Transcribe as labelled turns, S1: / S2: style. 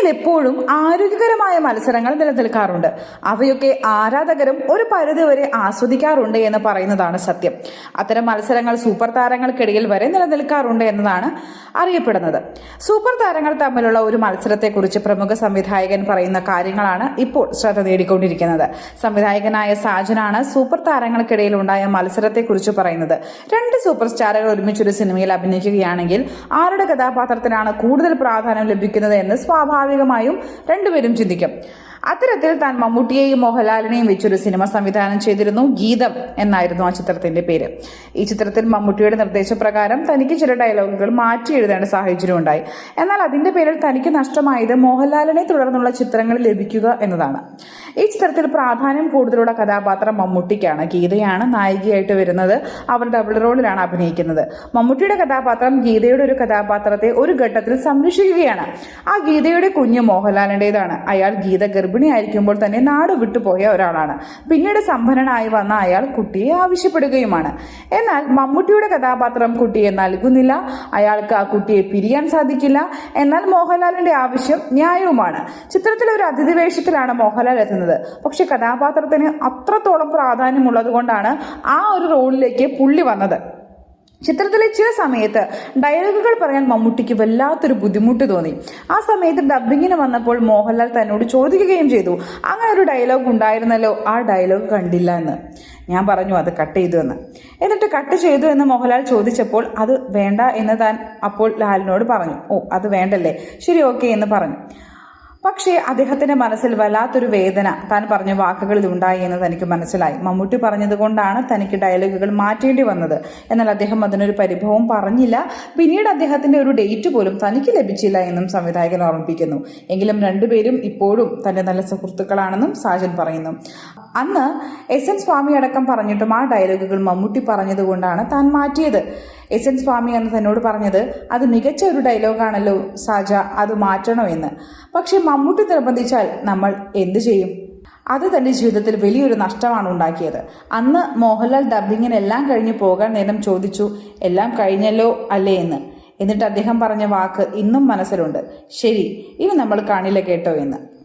S1: സിനിമയിൽ എപ്പോഴും ആരോഗ്യകരമായ മത്സരങ്ങൾ നിലനിൽക്കാറുണ്ട്. അവയൊക്കെ ആരാധകരും ഒരു പരിധിവരെ ആസ്വദിക്കാറുണ്ട് എന്ന് പറയുന്നതാണ് സത്യം. അത്തരം മത്സരങ്ങൾ സൂപ്പർ താരങ്ങൾക്കിടയിൽ വരെ നിലനിൽക്കാറുണ്ട് എന്നതാണ് അറിയപ്പെടുന്നത്. സൂപ്പർ താരങ്ങൾ തമ്മിലുള്ള ഒരു മത്സരത്തെക്കുറിച്ച് പ്രമുഖ സംവിധായകൻ പറയുന്ന കാര്യങ്ങളാണ് ഇപ്പോൾ ശ്രദ്ധ നേടിക്കൊണ്ടിരിക്കുന്നത്. സംവിധായകനായ സാജനാണ് സൂപ്പർ താരങ്ങൾക്കിടയിൽ ഉണ്ടായ മത്സരത്തെക്കുറിച്ച് പറയുന്നത്. രണ്ട് സൂപ്പർ സ്റ്റാറുകൾ ഒരുമിച്ചൊരു സിനിമയിൽ അഭിനയിക്കുകയാണെങ്കിൽ ആരുടെ കഥാപാത്രത്തിനാണ് കൂടുതൽ പ്രാധാന്യം ലഭിക്കുന്നത് എന്ന് സ്വാഭാവികമായും രണ്ടുപേരും ചിന്തിക്കും. അത്തരത്തിൽ താൻ മമ്മൂട്ടിയെയും മോഹൻലാലിനെയും വെച്ചൊരു സിനിമ സംവിധാനം ചെയ്തിരുന്നു ഗീതം എന്നായിരുന്നു ആ ചിത്രത്തിന്റെ പേര്. ഈ ചിത്രത്തിൽ മമ്മൂട്ടിയുടെ നിർദ്ദേശപ്രകാരം തനിക്ക് ചില ഡയലോഗുകൾ മാറ്റി എഴുതേണ്ട സാഹചര്യം ഉണ്ടായി. എന്നാൽ അതിന്റെ പേരിൽ തനിക്ക് നഷ്ടമായത് മോഹൻലാലിനെ തുടർന്നുള്ള ചിത്രങ്ങൾ ലഭിക്കുക എന്നതാണ്. ഈ ചിത്രത്തിൽ പ്രാധാന്യം കൂടുതലുള്ള കഥാപാത്രം മമ്മൂട്ടിക്കാണ്. ഗീതയാണ് നായികയായിട്ട് വരുന്നത്. അവർ ഡബിൾ റോളിലാണ് അഭിനയിക്കുന്നത്. മമ്മൂട്ടിയുടെ കഥാപാത്രം ഗീതയുടെ ഒരു കഥാപാത്രത്തെ ഒരു ഘട്ടത്തിൽ സംരക്ഷിക്കുകയാണ്. ആ ഗീതയുടെ കുഞ്ഞ് മോഹൻലാലിന്റെതാണ് അയാൾ ഗീത ഗർഭിണിയായിരിക്കുമ്പോൾ തന്നെ നാട് വിട്ടുപോയ ഒരാളാണ്. പിന്നീട് സമ്പന്നനായി വന്ന അയാൾ കുട്ടിയെ ആവശ്യപ്പെടുകയുമാണ്. എന്നാൽ മമ്മൂട്ടിയുടെ കഥാപാത്രം കുട്ടിയെ നൽകുന്നില്ല. അയാൾക്ക് ആ കുട്ടിയെ പിരിയാൻ സാധിക്കില്ല. എന്നാൽ മോഹൻലാലിന്റെ ആവശ്യം ന്യായവുമാണ്. ചിത്രത്തിൽ ഒരു അതിഥി വേഷത്തിലാണ് മോഹൻലാൽ എത്തുന്നത്. പക്ഷെ കഥാപാത്രത്തിന് അത്രത്തോളം പ്രാധാന്യമുള്ളത് കൊണ്ടാണ് ആ ഒരു റോളിലേക്ക് പുള്ളി വന്നത്. ചിത്രത്തിലെ ചില സമയത്ത് ഡയലോഗുകൾ പറയാൻ മമ്മൂട്ടിക്ക് വല്ലാത്തൊരു ബുദ്ധിമുട്ട് തോന്നി. ആ സമയത്ത് ഡബ്ബിങ്ങിന് വന്നപ്പോൾ മോഹൻലാൽ തന്നോട് ചോദിക്കുകയും ചെയ്തു. അങ്ങനെ ഒരു ഡയലോഗ് ഉണ്ടായിരുന്നല്ലോ ആ ഡയലോഗ് കണ്ടില്ല എന്ന്. ഞാൻ പറഞ്ഞു അത് കട്ട് ചെയ്തു എന്ന്. എന്നിട്ട് കട്ട് ചെയ്തു എന്ന് മോഹൻലാൽ ചോദിച്ചപ്പോൾ അത് വേണ്ട എന്ന് താൻ അപ്പോൾ ലാലിനോട് പറഞ്ഞു. ഓ അത് വേണ്ടല്ലേ? ശരി ഓക്കെ എന്ന് പറഞ്ഞു. പക്ഷേ അദ്ദേഹത്തിന്റെ മനസ്സിൽ വല്ലാത്തൊരു വേദന താൻ പറഞ്ഞ വാക്കുകളിൽ ഉണ്ടായി എന്ന് തനിക്ക് മനസ്സിലായി. മമ്മൂട്ടി പറഞ്ഞതുകൊണ്ടാണ് തനിക്ക് ഡയലോഗുകൾ മാറ്റേണ്ടി വന്നത്. എന്നാൽ അദ്ദേഹം അതിനൊരു പരിഭവം പറഞ്ഞില്ല. പിന്നീട് അദ്ദേഹത്തിന്റെ ഒരു ഡേറ്റ് പോലും തനിക്ക് ലഭിച്ചില്ല എന്നും സംവിധായകൻ ഓർമ്മിപ്പിക്കുന്നു. എങ്കിലും രണ്ടുപേരും ഇപ്പോഴും തന്റെ നല്ല സുഹൃത്തുക്കളാണെന്നും സാജൻ പറയുന്നു. അന്ന് എസ് എൻ സ്വാമി അടക്കം പറഞ്ഞിട്ടും ആ ഡയലോഗുകൾ മമ്മൂട്ടി പറഞ്ഞതുകൊണ്ടാണ് താൻ മാറ്റിയത്. എസ് എൻ സ്വാമി എന്ന് തന്നോട് പറഞ്ഞത് അത് മികച്ച ഒരു ഡയലോഗാണല്ലോ സാജ അത് മാറ്റണോ എന്ന് പക്ഷെ മമ്മൂട്ടി നിർബന്ധിച്ചാൽ നമ്മൾ എന്തു ചെയ്യും? അത് തന്റെ ജീവിതത്തിൽ വലിയൊരു നഷ്ടമാണ് ഉണ്ടാക്കിയത്. അന്ന് മോഹൻലാൽ ഡബ്ബിങ്ങിനെല്ലാം കഴിഞ്ഞു പോകാൻ നേരം ചോദിച്ചു എല്ലാം കഴിഞ്ഞല്ലോ അല്ലേ എന്ന്? എന്നിട്ട് അദ്ദേഹം പറഞ്ഞ വാക്ക് ഇന്നും മനസ്സിലുണ്ട്. ശരി ഇനി നമ്മൾ കാണില്ല കേട്ടോ എന്ന്.